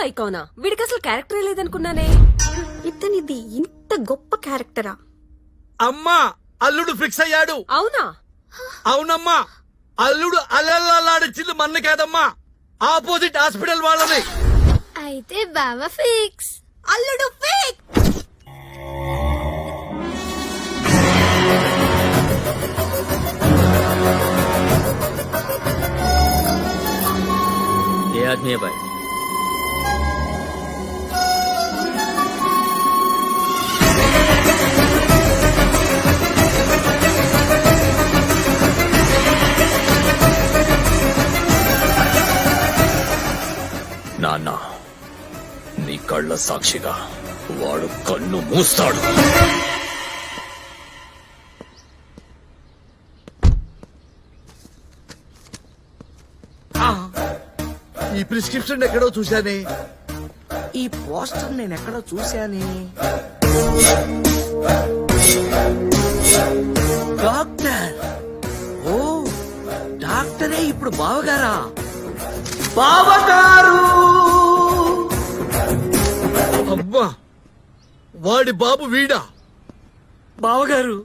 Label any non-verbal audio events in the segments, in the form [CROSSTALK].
Youth ఐకానా వీడికి అసలు క్యారెక్టరే లేదనుకున్నానే. ఇతనిది ఇంత గొప్ప క్యారెక్టరా అమ్మా అల్లుడు ఫిక్స్ అయ్యాడు. అవునా? అవునమ్మా అల్లుడు అల్లల్లాడిచ్చింది మన్న కాదమ్మా. ఆపోజిట్ హాస్పిటల్ వాళ్ళని. అయితే బావ ఫిక్స్ అల్లుడు ఫిక్స్ ఏ ఆజ్ఞే బాయ్ సాక్షిగా వాడు కన్ను మూస్తాడు. ఈ ప్రిస్క్రిప్షన్ ఎక్కడో చూశానే. ఈ పోస్టర్ నేను ఎక్కడో చూశానే. డాక్టర్. ఓ డాక్టరే ఇప్పుడు బావగారా. బావగారు! వాడి బాబు వీడా? బావగారు.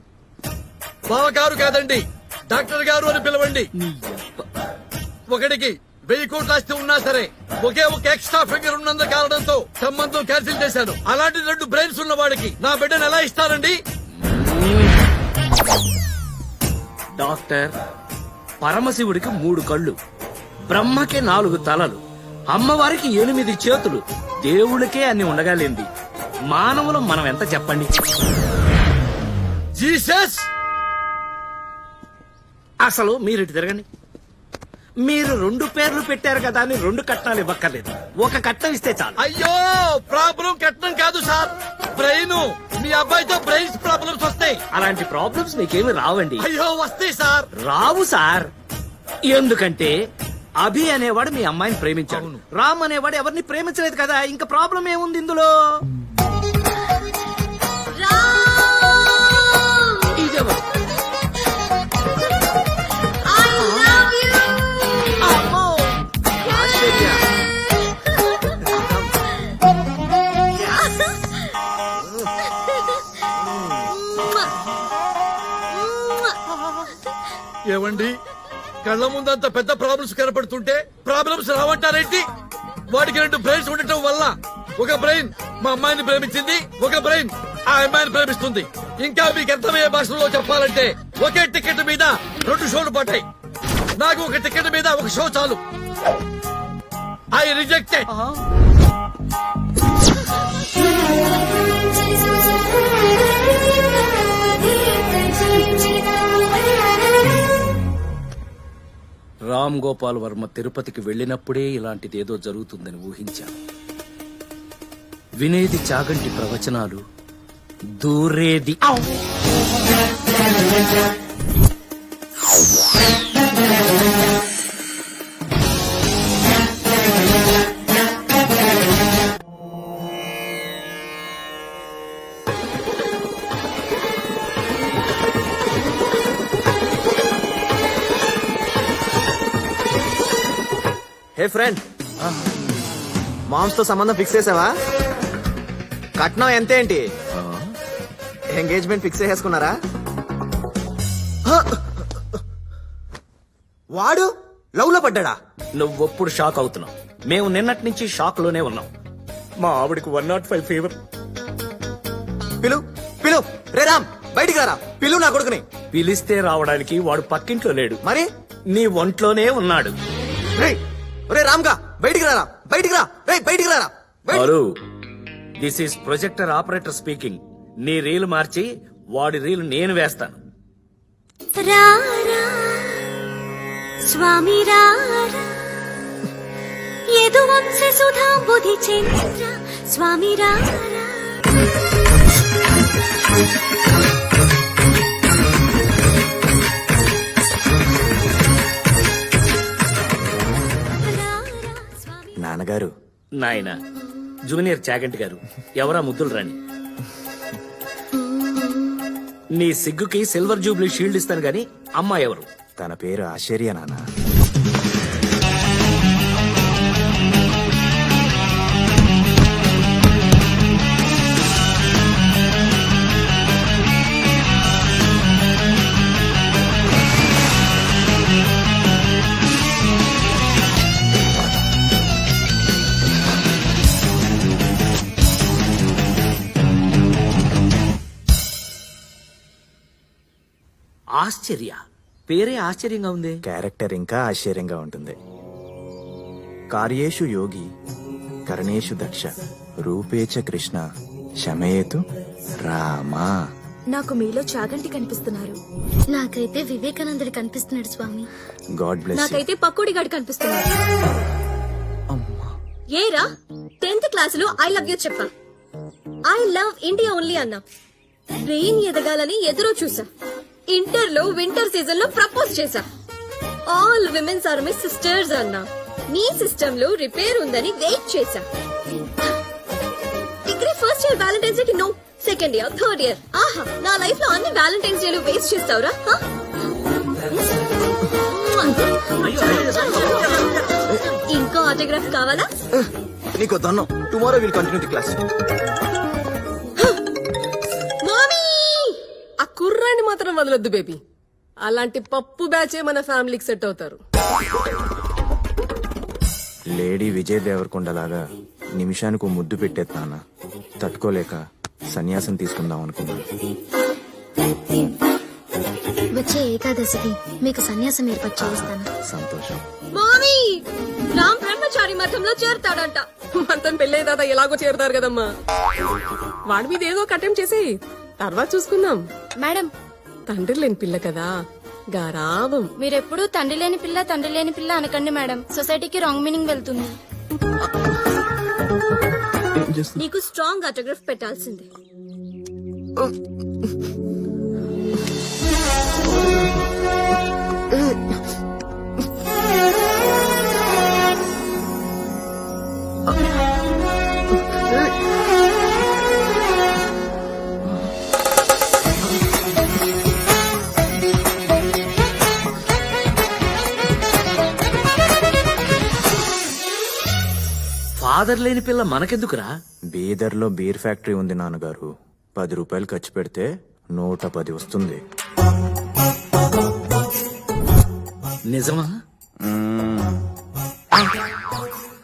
బావగారు కాదండి డాక్టర్ గారు అని పిలవండి. ఒకటికి వెయ్యి కోట్ల ఆస్తి ఉన్నా సరే ఒకే ఒక ఎక్స్ట్రా ఫిగర్ ఉన్నందు కారణంతో సంబంధం క్యాన్సిల్ చేశాను. అలాంటి రెండు బ్రెయిన్స్ ఉన్న వాడికి నా బిడ్డను ఎలా ఇస్తారండి? డాక్టర్ పరమశివుడికి మూడు కళ్ళు బ్రహ్మకి నాలుగు తలలు అమ్మవారికి ఎనిమిది చేతులు దేవుడికే అన్ని ఉండగాలేంది. మానవులు మనం ఎంత చెప్పండి? జీసస్! అసలు మీరు ఇటు తిరగండి. మీరు రెండు పేర్లు పెట్టారు కదా అని రెండు కట్నాలు ఇవ్వక్కర్లేదు. ఒక కట్నం ఇస్తే చాలు. అయ్యో ప్రాబ్లం కట్టడం కాదు సార్. బ్రెయిన్. మీ అబ్బాయితో బ్రెయిన్స్ ప్రాబ్లమ్స్ వస్తాయి. అలాంటి ప్రాబ్లమ్స్ మీకేమి రావండి. అయ్యో వస్తాయి సార్. రావు సార్. ఎందుకంటే అభి అనేవాడు మీ అమ్మాయిని ప్రేమించాడు. రామ్ అనేవాడు ఎవరిని ప్రేమించలేదు కదా. ఇంకా ప్రాబ్లం ఏముంది ఇందులో? ఆశ్చర్య. ఏవండి కళ్ళ ముందంత పెద్ద ప్రాబ్లమ్స్ కనపడుతుంటే ప్రాబ్లమ్స్ రావంటారేంటి? వాడికి రెండు బ్రెయిన్స్ ఉండటం వల్ల ఒక బ్రెయిన్ మా అమ్మాయిని ప్రేమించింది ఒక బ్రెయిన్ ఆ అమ్మాయిని ప్రేమిస్తుంది. ఇంకా మీకు అర్థమయ్యే భాషలో చెప్పాలంటే ఒకే టికెట్ మీద రెండు షోలు పడ్డాయి. నాకు ఒక టికెట్ మీద ఒక షో చాలు. ఐ రిజెక్టెడ్ రామ్ గోపాల్ వర్మ తిరుపతికి వెళ్ళినప్పుడే ఇలాంటిది ఏదో జరుగుతుందని ఊహించాను. వినేది చాగంటి ప్రవచనాలు దూరేది. హే ఫ్రెండ్. మామ్స్తో సంబంధం ఫిక్స్ చేసావా? కట్నం ఎంతేంటి? ఎంగేజ్మెంట్ ఫిక్స్ చేసుకున్నారా! వాడు లవ్లో పడ్డా నువ్వెప్పుడు షాక్ అవుతున్నావు. మేము నిన్నటి నుంచి షాక్లోనే ఉన్నాం. మా ఆవిడకి వన్ నాట్ ఫైవ్ ఫీవర్. పిలు పిలు రే రామ్ బయటికి రారా? పిలు నా కొడుకుని. పిలిస్తే రావడానికి వాడు పక్కింట్లో లేడు. మరి? నీ ఒంట్లోనే ఉన్నాడు. రే రే రామ్గా బయటికి రారా? బయటికి రా. రే బయటికి రారా? This is projector operator speaking. నీ రీల్ మార్చి వాడి రీల్ నేను వేస్తాను. రారా స్వామి స్వామి నాన్నగారు. నాయన జూనియర్ చాగంటి గారు ఎవరా ముద్దులు రాని నీ సిగ్గుకి సిల్వర్ జూబ్లీ షీల్డ్ ఇస్తాను గాని అమ్మాయి ఎవరు? తన పేరు ఆశ్చర్య నాన్న ఆశ్చర్య. పేరే ఆశ్చర్యంగా ఉంది? క్యారెక్టర్ ఇంకా ఆశ్చర్యంగా ఉంటుంది. కార్యేషు యోగి కరణేషు దక్ష రూపేచ కృష్ణ శమయేతు రామా. నాకు మీలో చాగంటి కనిపిస్తున్నారు. నాకైతే వివేకానందుడు కనిపిస్తున్నాడు స్వామి. గాడ్ బ్లెస్ నాకైతే పకోడి గాడు కనిపిస్తున్నారు ఏరా టెన్త్ క్లాస్లో ఐ లవ్ యూ చెప్పా. ఐ లవ్ ఇండియా ఓన్లీ అన్నా. బ్రెయిన్ ఎదగాలని ఎదురు చూసా. ఇంటర్లో వింటర్ సీజన్లో ప్రపోజ్ చేశా. All womens are my sisters అన్నా. నీ సిస్టమ్లో రిపేర్ ఉందని వెయిట్ చేశా. Degree first year Valentine's Day కి no second year third year. ఆహా నా లైఫ్లో అన్ని వ్యాలంటైన్స్ డేలు వేస్ట్ చేస్తావురా ఇంకో ఆటోగ్రాఫ్ కావాలా? నీకు దన్నం. Tomorrow will continue the class. వదలొద్దు బేబీ. అలాంటి పప్పు బ్యాచే మన ఫ్యామిలీకి సెట్ అవుతారు. లేడీ విజయ్ దేవరకొండలాగా నిమిషానికి ఓ ముద్దు పెట్టేస్తానా తట్టుకోలేక సన్యాసం తీసుకుందాం అనుకున్నాను. వచ్చే ఏకాదశికి మీకు సన్యాసం ఏర్పాటు చేయిస్తాను. సంతోషం. మామీ రామ్ బ్రహ్మచారి మఠంలో చేరుతాడంట. మనతో పెళ్ళే దాదా ఎలాగో చేరుతారు కదమ్మా. వాడి మీద ఏదో కట్టెం చేసి తర్వాత చూసుకుందాం. మేడం తండ్రి లేని పిల్ల కదా. గారావం. మీరెప్పుడు తండ్రి లేని పిల్ల తండ్రి లేని పిల్ల అనకండి మేడం. సొసైటీకి రాంగ్ మీనింగ్ వెళ్తుంది. నీకు స్ట్రాంగ్ ఆటోగ్రాఫ్ పెట్టాల్సిందే. ఫాదర్ లేని పిల్ల మనకెందుకురా? బీదర్లో బీర్ ఫ్యాక్టరీ ఉంది నాన్నగారు. పది రూపాయలు ఖర్చు పెడితే నూట పది వస్తుంది. నిజమా?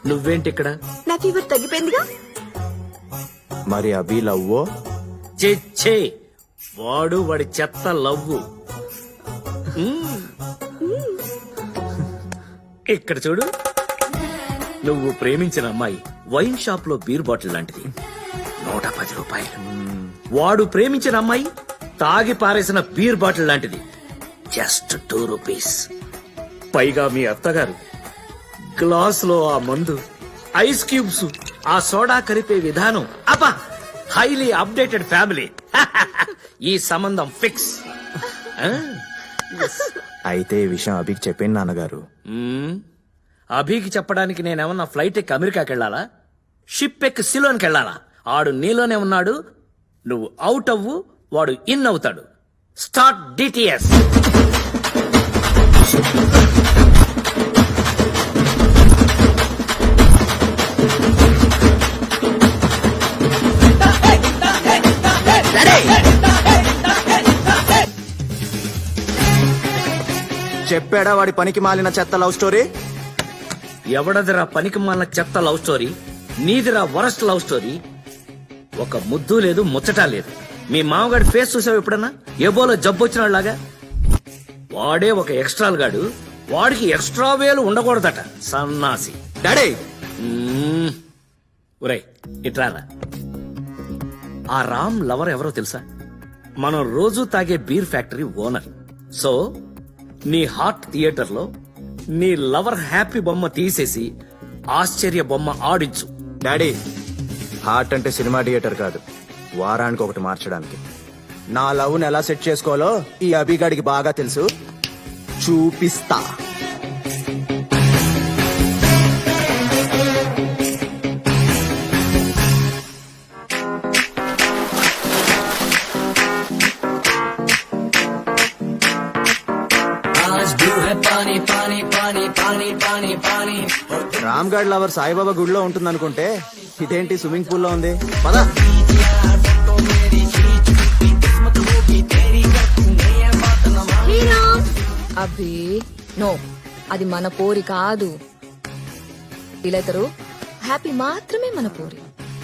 నువ్వేంటి ఇక్కడ? నా ఫీవర్ తగ్గిపోయిందిగా? మరి అభి లవ్వో? చెచ్చే వాడు వాడి చెత్త లవ్వు. ఇక్కడ చూడు. నువ్వు ప్రేమించిన అమ్మాయి వైన్ షాప్లో బీర్ బాటిల్ లాంటిది. నూట పది రూపాయలు. వాడు ప్రేమించిన అమ్మాయి తాగి పారేసిన బీర్ బాటిల్ లాంటిది. Just two rupees. పైగా మీ అత్తగారు గ్లాస్లో ఆ మందు ఐస్ క్యూబ్స్ ఆ సోడా కలిపే విధానం. అబ్బా హైలీ అప్డేటెడ్ ఫ్యామిలీ. [LAUGHS] ఈ సంబంధం ఫిక్స్. [LAUGHS] అయితే ఈ విషయం అభికి చెప్పింది నాన్నగారు. అభికి చెప్పడానికి నేనేమన్నా ఫ్లైట్ ఎక్కి అమెరికాకి వెళ్ళాలా? షిప్ ఎక్కి సిలోన్కి వెళ్ళాలా? ఆడు నీలోనే ఉన్నాడు నువ్వు అవుట్ అవ్వు వాడు ఇన్ అవుతాడు. Start DTS. చెప్పాడా వాడి పనికి మాలిన చెత్త లవ్ స్టోరీ? ఎవడదిరా పనికి మాలిన చెత్త లవ్ స్టోరీ? నీదిరా వరస్ట్ లవ్ స్టోరీ? ఒక ముద్దు లేదు ముచ్చట లేదు. మీ మామగాడి ఫేస్ చూసావు ఎప్పుడన్నా? ఏబోలో జబ్బు వచ్చినలాగా వాడే ఒక ఎక్స్ట్రాల్ గాడు. వాడికి ఎక్స్ట్రా వేలు ఉండకూడదట సన్నాసి. డాడీ! ఒరే ఒరేయ్ ఇట్రారా. ఆ రామ్ లవర్ ఎవరో తెలుసా? మనం రోజు తాగే బీర్ ఫ్యాక్టరీ ఓనర్. సో నీ హార్ట్ థియేటర్లో నీ లవర్ హ్యాపీ బొమ్మ తీసేసి ఆశ్చర్య బొమ్మ ఆడించు. డాడీ హార్ట్ అంటే సినిమా థియేటర్ కాదు. వారానికి ఒకటి మార్చడానికి. నా లవ్ని ఎలా సెట్ చేసుకోవాలో ఈ అభిగాడికి బాగా తెలుసు. చూపిస్తా. రామ్ గఢ్ లవర్ సాయిబాబా గుడిలో ఉంటుంది అనుకుంటే ఇదేంటి స్విమ్మింగ్ పూల్లో ఉంది? పదా. అభి నో అది మన పోరి కాదు. వీలైతారు హ్యాపీ మాత్రమే మన పోరి.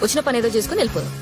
వచ్చిన పని ఏదో చేసుకుని వెళ్ళిపోదాం.